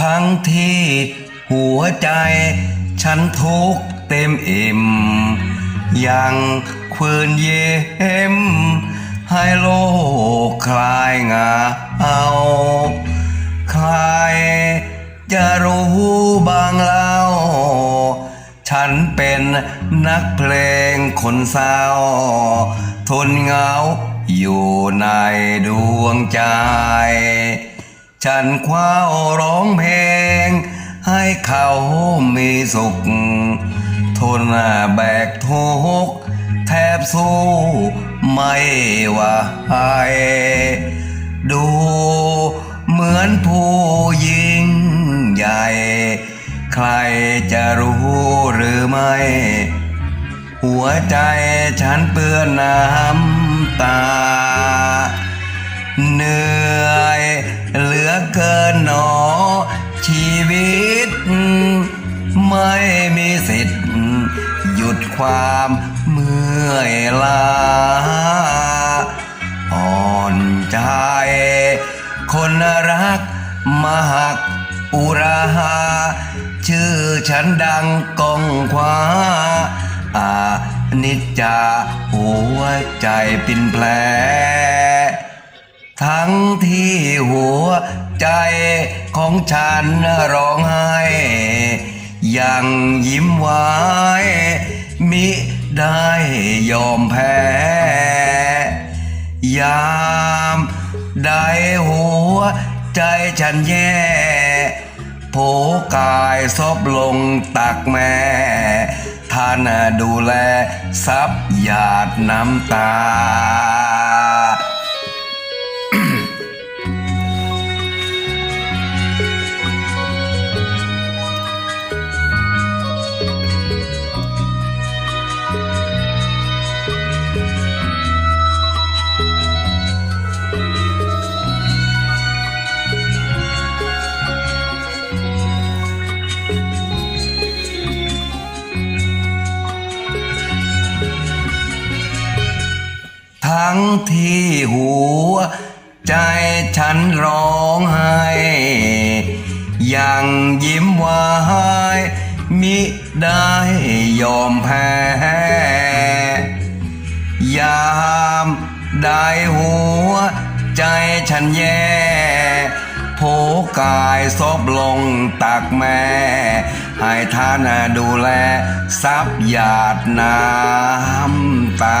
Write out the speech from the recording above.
ทั้งที่หัวใจฉันทุกเต็มอิ่ม ยังคืนเย็มให้โลกคลายเหงาเอาใครจะรู้บางเล่า ฉันเป็นนักเพลงคนเศร้า ทนเหงาอยู่ในดวงใจ ฉันคว้าร้องเพลง ให้เขามีสุข ทนแบกทุกข์แทบสู้ไม่ไหวดูเหมือนผู้ยิ่งใหญ่ ใครจะรู้หรือไม่ หัวใจฉันเปื้อนน้ำตา เนื่อ อเกินหนอ ชีวิต ไม่มีสิทธิ์ หยุดความเมื่อยล้าอ่อนใจ คนรักมาหักอุราหา ชื่อฉันดังกองควาอานิจจาหัวใจปินแผล ทั้งที่หัวใจของฉันร้องไห้ยังยิ้มไว้มิได้ยอมแพ้ ยามได้หัวใจฉันแย่โผกายซบลงตักแม่ ท่านดูแลซับหยาดน้ำตา ทั้งที่หัว ใจฉันร้องไห้ยังยิ้มไว้มิได้ยอมแพ้ ยามได้หัว ใจฉันแย่โผกายซบลงตักแม่ ให้ท่านดูแลซับหยาดน้ำตา